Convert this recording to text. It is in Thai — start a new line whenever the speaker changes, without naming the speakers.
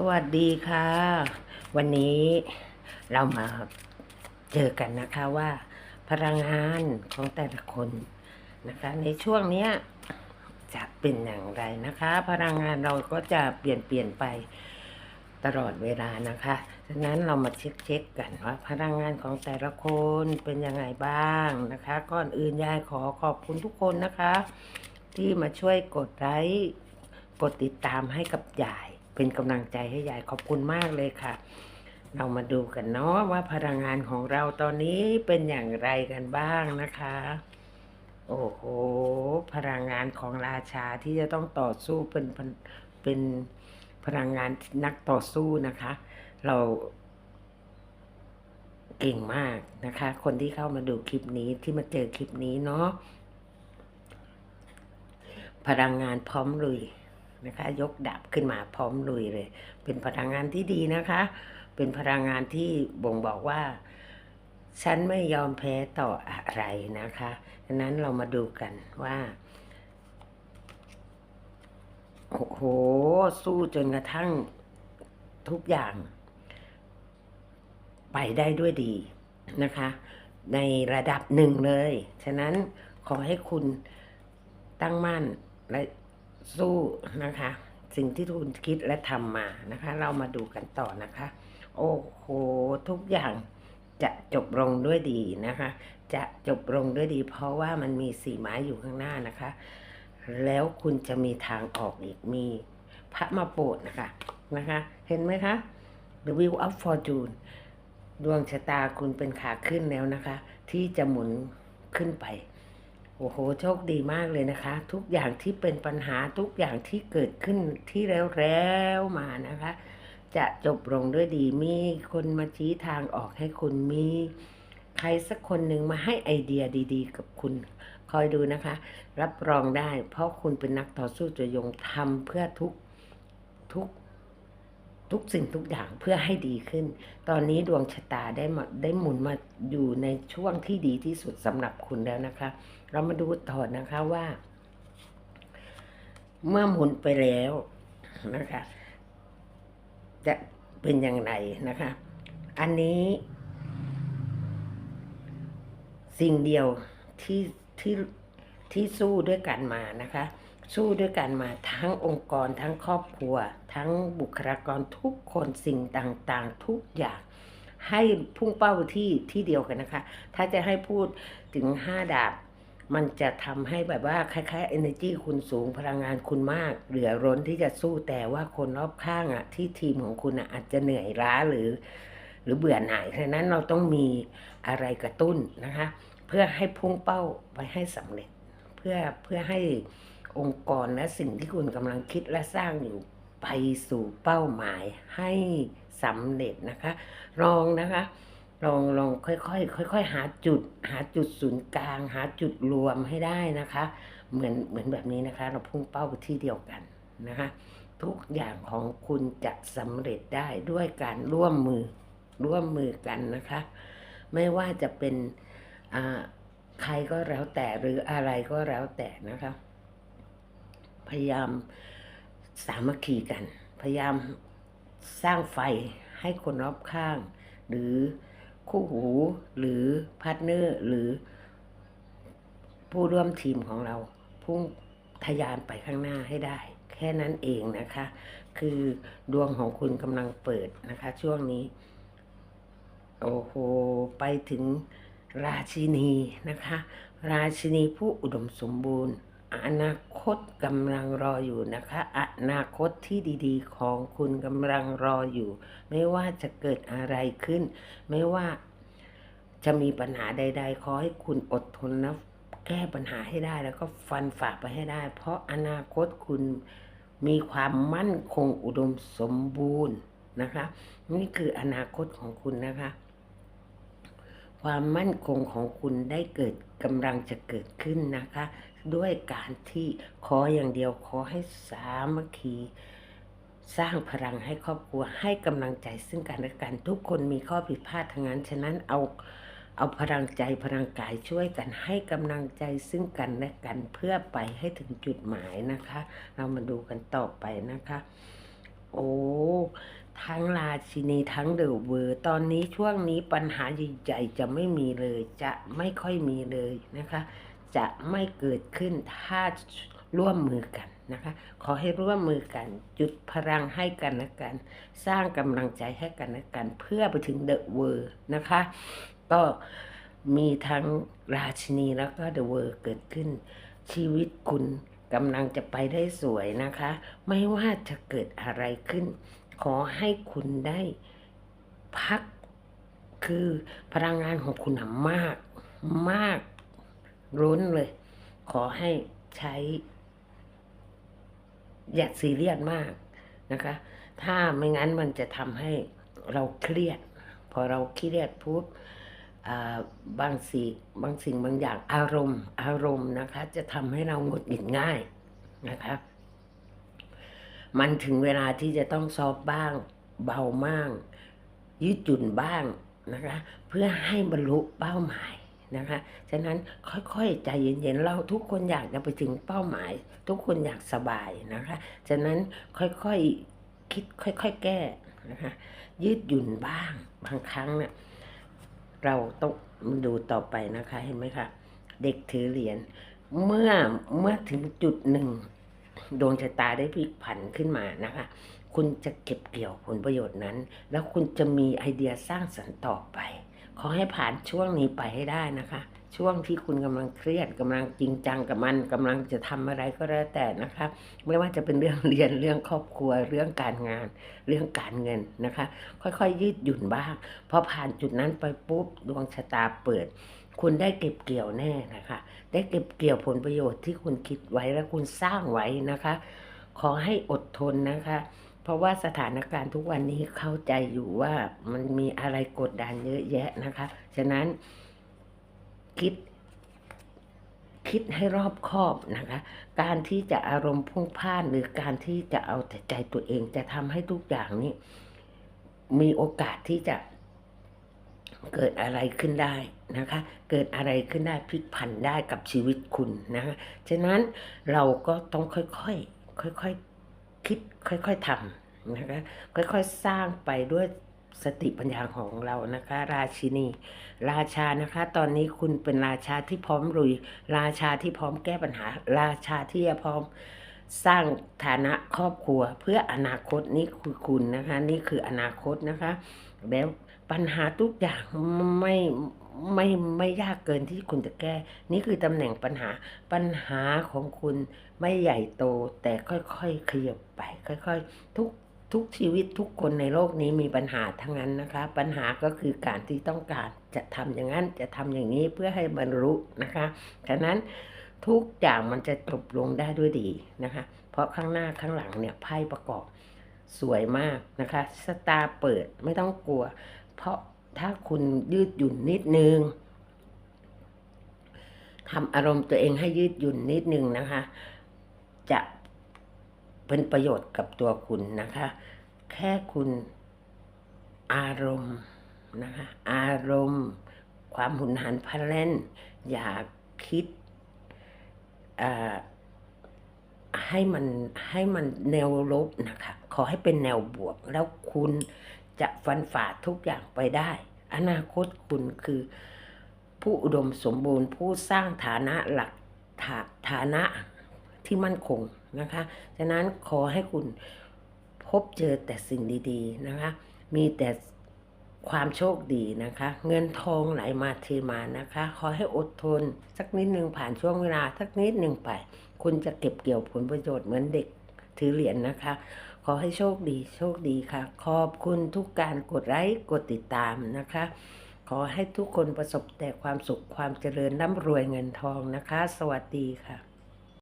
สวัสดีค่ะ วันนี้เรามาเจอกันนะคะว่าพลังงานของแต่ละคนนะคะ ในช่วงเนี้ยจะเป็นอย่างไรนะคะ พลังงานเราก็จะเปลี่ยนเปลี่ยนไปตลอดเวลานะคะฉะนั้นเรามาเช็คเช็คกันว่า พลังงานของแต่ละคนเป็นยังไงบ้างนะคะ ก่อนอื่นยายขอขอบคุณทุกคนนะคะ ที่มาช่วยกดไลค์กดติดตามให้กับยาย เป็นกำลังใจให้ยายขอบคุณมากเลยค่ะ เรามาดูกันเนาะว่าพลังงานของเราตอนนี้เป็นอย่างไรกันบ้างนะคะ โอ้โห พลังงานของราชาที่จะต้องต่อสู้เป็นเป็นพลังงานนักต่อสู้นะคะ เราเก่งมากนะคะ คนที่เข้ามาดูคลิปนี้ที่มาเจอคลิปนี้เนาะพลังงานพร้อมลุย นะคะ ยกดาบขึ้นมาพร้อมลุยเลย เป็นพลังงานที่ดีนะคะ เป็นพลังงานที่บ่งบอกว่า ฉันไม่ยอมแพ้ต่ออะไรนะคะดังนั้นเรามาดูกันว่าโอ้โห สู้จนกระทั่งทุกอย่าง ไปได้ด้วยดีนะคะ ในระดับหนึ่งเลย ฉะนั้นขอให้คุณตั้งมั่นและ สู้นะคะ สิ่งที่คุณคิดและทำมานะคะ เรามาดูกันต่อนะคะ โอ้โหทุกอย่างจะจบลงด้วยดีนะคะ จะจบลงด้วยดี เพราะว่ามันมีสีไม้อยู่ข้างหน้านะคะ แล้วคุณจะมีทางออกอีกมีพระมาโปรดนะคะนะคะ เห็นไหมคะ The Wheel of Fortune ดวงชะตาคุณเป็นขาขึ้นแล้วนะคะ ที่จะหมุนขึ้นไป โอ้โห โชคดีมากเลยนะคะ ทุกอย่างที่เป็นปัญหาทุกอย่างที่เกิดขึ้นที่แล้วๆมานะคะ จะจบลงด้วยดีมีคนมาชี้ทางออกให้คุณมีใครสักคนหนึ่งมาให้ไอเดียดีๆ กับคุณ คอยดูนะคะ รับรองได้ เพราะคุณเป็นนักต่อสู้ตัวยงทำเพื่อทุกทุก ทุกสิ่งทุกอย่างเพื่อให้ดีขึ้น ตอนนี้ดวงชะตาได้มาได้หมุนมาอยู่ในช่วงที่ดีที่สุดสำหรับคุณแล้วนะคะ เรามาดูต่อนะคะว่า เมื่อหมุนไปแล้วนะคะ จะเป็นอย่างไรนะคะ อันนี้ สิ่งเดียวที่ที่ที่สู้ด้วยกันมานะคะ สู้ด้วยกันมาทั้งองค์กร ทั้งครอบครัว ทั้งบุคลากรทุกคนสิ่งต่างๆ ทุกอย่างให้พุ่งเป้าที่ที่เดียวกันนะคะ ถ้าจะให้พูดถึงห้าดาบ มันจะทำให้แบบว่าคล้ายๆ energy คุณสูงพลังงานคุณมาก เหลือร้นที่จะสู้แต่ว่าคนรอบข้างอะ ที่ทีมของคุณอะอาจจะเหนื่อยล้าหรือ หรือเบื่อหน่ายฉะนั้นเราต้องมีอะไรกระตุ้นนะคะ เพื่อให้พุ่งเป้าไปให้สำเร็จ เพื่อเพื่อให้ องค์กรและสิ่งที่คุณกำลังคิดและสร้างอยู่ไปสู่เป้าหมายให้สำเร็จนะคะ ลองนะคะ ลองลองค่อยๆค่อยๆหาจุด หาจุดศูนย์กลาง หาจุดรวมให้ได้นะคะ เหมือนเหมือนแบบนี้นะคะ เราพุ่งเป้าไปที่เดียวกันนะคะ ทุกอย่างของคุณจะสำเร็จได้ด้วยการร่วมมือร่วมมือกันนะคะ ไม่ว่าจะเป็นอ่าใครก็แล้วแต่หรืออะไรก็แล้วแต่นะคะ พยายามสามัคคีกัน พยายามสร้างไฟให้คนรอบข้าง หรือคู่หูหรือพาร์ทเนอร์หรือผู้ร่วมทีมของเราพุ่งทะยานไปข้างหน้าให้ได้ แค่นั้นเองนะคะ คือดวงของคุณกำลังเปิดนะคะ ช่วงนี้ โอ้โห ไปถึงราชินีนะคะ ราชินีผู้อุดมสมบูรณ์ อนาคตกำลังรออยู่นะคะ อนาคตที่ดีๆ ของคุณกำลังรออยู่ ไม่ว่าจะเกิดอะไรขึ้น ไม่ว่าจะมีปัญหาใด ๆ ขอให้คุณอดทนนะแก้ปัญหาให้ได้แล้วก็ฟันฝ่าไปให้ได้ เพราะอนาคตคุณมีความมั่นคงอุดมสมบูรณ์นะคะ นี่คืออนาคตของคุณนะคะ ความมั่นคงของคุณได้เกิดกำลังจะเกิดขึ้นนะคะ ด้วยการที่ขออย่างเดียวขอให้สามัคคีสร้างพลังให้ครอบครัวให้กำลังใจซึ่งกันและกันทุกคนมีข้อผิดพลาดทั้งนั้น ฉะนั้นเอาเอาพลังใจพลังกายช่วยกันให้กำลังใจซึ่งกันและกันเพื่อไปให้ถึงจุดหมายนะคะ เรามาดูกันต่อไปนะคะ โอ้ทั้งราชินีทั้งเดอะเวอร์ตอนนี้ช่วงนี้ปัญหาใหญ่ๆจะไม่มีเลย จะไม่ค่อยมีเลยนะคะ จะไม่เกิดขึ้นถ้าร่วมมือกันนะคะ ขอให้ร่วมมือกัน จุดพลังให้กันและกัน สร้างกำลังใจให้กันและกัน เพื่อไปถึงเดอะเวอร์นะคะ ก็มีทั้งราชินีแล้วก็เดอะเวอร์เกิดขึ้น ชีวิตคุณกำลังจะไปได้สวยนะคะ ไม่ว่าจะเกิดอะไรขึ้น ขอให้คุณได้พักคือพลังงานของคุณน่ะมากมาก ล้นเลย ขอให้ใช้ อย่าซีเรียสมากนะคะ ถ้าไม่งั้นมันจะทำให้เราเครียด พอเราเครียดปุ๊บบางสิ่งบางสิ่งบางอย่างอารมณ์ อารมณ์นะคะ จะทำให้เราหงุดหงิดง่ายนะคะ มันถึงเวลาที่จะต้องซอฟบ้าง เบาบ้างยืดหยุ่นบ้างนะคะ เพื่อให้บรรลุเป้าหมาย นะคะฉะนั้นค่อยๆใจเย็นๆเราทุกคนอยากจะไปถึงเป้าหมาย ทุกคนอยากสบายนะคะฉะนั้นค่อยๆคิดค่อยๆแก้นะคะยืดหยุ่นบ้างบางครั้งเนี่ยเราต้องดูต่อไปนะคะเห็นไหมคะเด็กถือเหรียญเมื่อเมื่อถึงจุดหนึ่งดวงชะตาได้พลิกผันขึ้นมานะคะ คุณจะเก็บเกี่ยวผลประโยชน์นั้น แล้วคุณจะมีไอเดียสร้างสรรค์ต่อไป ขอให้ผ่านช่วงนี้ไปให้ได้นะคะ ช่วงที่คุณกำลังเครียดกำลังจริงจังกับมันกำลังจะทำอะไรก็แล้วแต่นะคะ ไม่ว่าจะเป็นเรื่องเรียนเรื่องครอบครัวเรื่องการงาน เรื่องการเงินนะคะ ค่อยๆ ยืดหยุ่นบ้างพอผ่านจุดนั้นไปปุ๊บดวงชะตาเปิด คุณได้เก็บเกี่ยวแน่นะคะ ได้เก็บเกี่ยวผลประโยชน์ที่คุณคิดไว้และคุณสร้างไว้นะคะ ขอให้อดทนนะคะ เพราะว่าสถานการณ์ทุกวันนี้เข้าใจอยู่ว่ามันมีอะไรกดดันเยอะแยะนะคะ ฉะนั้นคิดคิดให้รอบคอบนะคะ การที่จะอารมณ์พุ่งพล่านหรือการที่จะเอาแต่ใจตัวเองจะทำให้ทุกอย่างนี้ มีโอกาสที่จะเกิดอะไรขึ้นได้นะคะ เกิดอะไรขึ้นได้พลิกผันได้กับชีวิตคุณนะคะ ฉะนั้นเราก็ต้องค่อยๆค่อยๆ คิดค่อยๆทำนะคะค่อยๆสร้างไปด้วยสติปัญญาของเรานะคะ ราชินี ราชานะคะ ตอนนี้คุณเป็นราชาที่พร้อมลุย ราชาที่พร้อมแก้ปัญหา ราชาที่จะพร้อมสร้างฐานะครอบครัว เพื่ออนาคตนี่คือคุณนะคะ นี่คืออนาคตนะคะ แล้วปัญหาทุกอย่างไม่ ไม่ไม่ยากเกินที่คุณจะแก้ นี่คือตำแหน่งปัญหาปัญหาของคุณไม่ใหญ่โตแต่ค่อยๆขยับไป ค่อยๆ ทุกทุกชีวิตทุกคนในโลกนี้มีปัญหาทั้งนั้นนะคะ ปัญหาก็คือการที่ต้องการจะทำอย่างนั้นจะทำอย่างนี้เพื่อให้บรรลุนะคะฉะนั้นทุกอย่างมันจะจบลงได้ด้วยดีนะคะ เพราะข้างหน้าข้างหลังเนี่ยไพ่ประกอบสวยมากนะคะสตาร์เปิดไม่ต้องกลัว เพราะ ถ้าคุณยืดหยุ่นนิดนึงทำอารมณ์ตัวเองให้ยืดหยุ่นนิดนึงนะคะ จะเป็นประโยชน์กับตัวคุณนะคะ แค่คุณอารมณ์นะคะ อารมณ์ ความหุนหันพลันแล่น อย่าคิดให้มันให้มันแนวลบนะคะ ขอให้เป็นแนวบวก แล้วคุณจะฟันฝ่าทุกอย่างไปได้ อนาคตคุณคือ ผู้อุดมสมบูรณ์ ผู้สร้างฐานะหลักฐาฐานะที่มั่นคงนะคะฉะนั้นขอให้คุณพบเจอแต่สิ่งดีๆนะคะ มีแต่ความโชคดีนะคะ เงินทองไหลมาเทมานะคะ ขอให้อดทน สักนิดหนึ่งผ่านช่วงเวลาสักนิดหนึ่งไป คุณจะเก็บเกี่ยวผลประโยชน์เหมือนเด็กถือเหรียญนะคะ อให้โชคดีโชคดีค่ะ ขอบคุณทุกการกดไลค์กดติดตามนะคะ ขอให้ทุกคนประสบแต่ความสุขความเจริญร่ำรวยเงินทองนะคะ สวัสดีค่ะ